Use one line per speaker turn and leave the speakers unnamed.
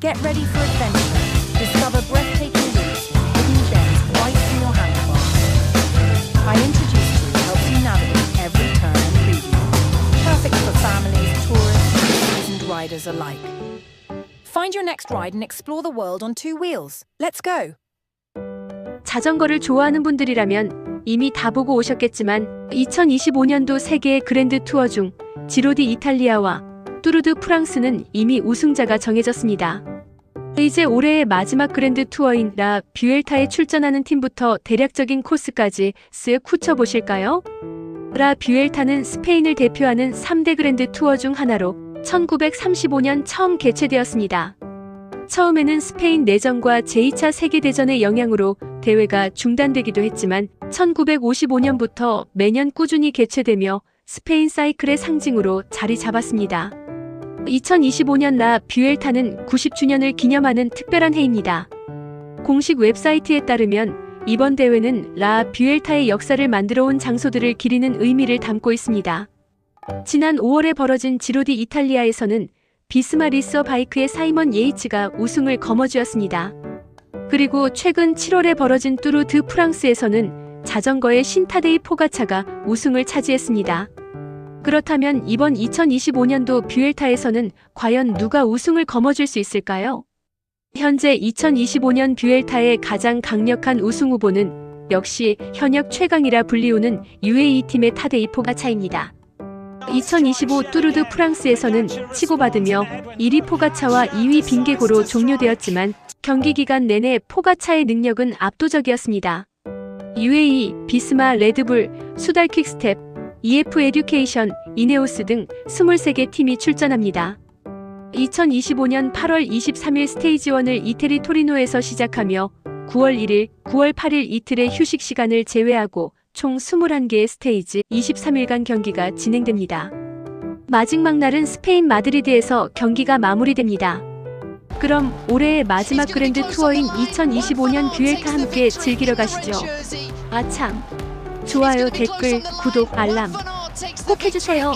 Get ready for adventure. Discover breathtaking routes, hidden gems right in your handlebar. I Introduce You helps you navigate every turn and preview. Perfect for families, tourists, seasoned riders alike. Find your next ride and explore the world on two wheels. Let's go!
자전거를 좋아하는 분들이라면 이미 다 보고 오셨겠지만 2025년도 세계 그랜드 투어 중 지로디 이탈리아와 뚜르드 프랑스는 이미 우승자가 정해졌습니다. 이제 올해의 마지막 그랜드 투어인 라 뷰엘타에 출전하는 팀부터 대략적인 코스까지 쓱 훑어보실까요? 라 뷰엘타는 스페인을 대표하는 3대 그랜드 투어 중 하나로 1935년 처음 개최되었습니다. 처음에는 스페인 내전과 제2차 세계대전의 영향으로 대회가 중단되기도 했지만 1955년부터 매년 꾸준히 개최되며 스페인 사이클의 상징으로 자리 잡았습니다. 2025년 라 뷰엘타는 90주년을 기념하는 특별한 해입니다. 공식 웹사이트에 따르면 이번 대회는 라 뷰엘타의 역사를 만들어 온 장소들을 기리는 의미를 담고 있습니다. 지난 5월에 벌어진 지로디 이탈리아에서는 비스마리서 바이크의 사이먼 예이츠가 우승을 거머쥐었습니다. 그리고 최근 7월에 벌어진 뚜르 드 프랑스에서는 자전거의 신타데이 포가차가 우승을 차지했습니다. 그렇다면 이번 2025년도 뷰엘타에서는 과연 누가 우승을 거머쥘 수 있을까요? 현재 2025년 뷰엘타의 가장 강력한 우승 후보는 역시 현역 최강이라 불리우는 UAE 팀의 타데이 포가차입니다. 2025 뚜르드 프랑스에서는 치고받으며 1위 포가차와 2위 빙계고로 종료되었지만 경기 기간 내내 포가차의 능력은 압도적이었습니다. UAE, 비스마, 레드불, 수달 퀵스텝, EF 에듀케이션, 이네오스 등 23개 팀이 출전합니다. 2025년 8월 23일 스테이지 1을 이태리 토리노에서 시작하며 9월 1일, 9월 8일 이틀의 휴식 시간을 제외하고 총 21개의 스테이지 23일간 경기가 진행됩니다. 마지막 날은 스페인 마드리드에서 경기가 마무리됩니다. 그럼 올해의 마지막 그랜드 투어인 2025년 뷰엘타 함께 즐기러 가시죠. 아참. 좋아요, 댓글, 구독, 알람 꼭 해주세요.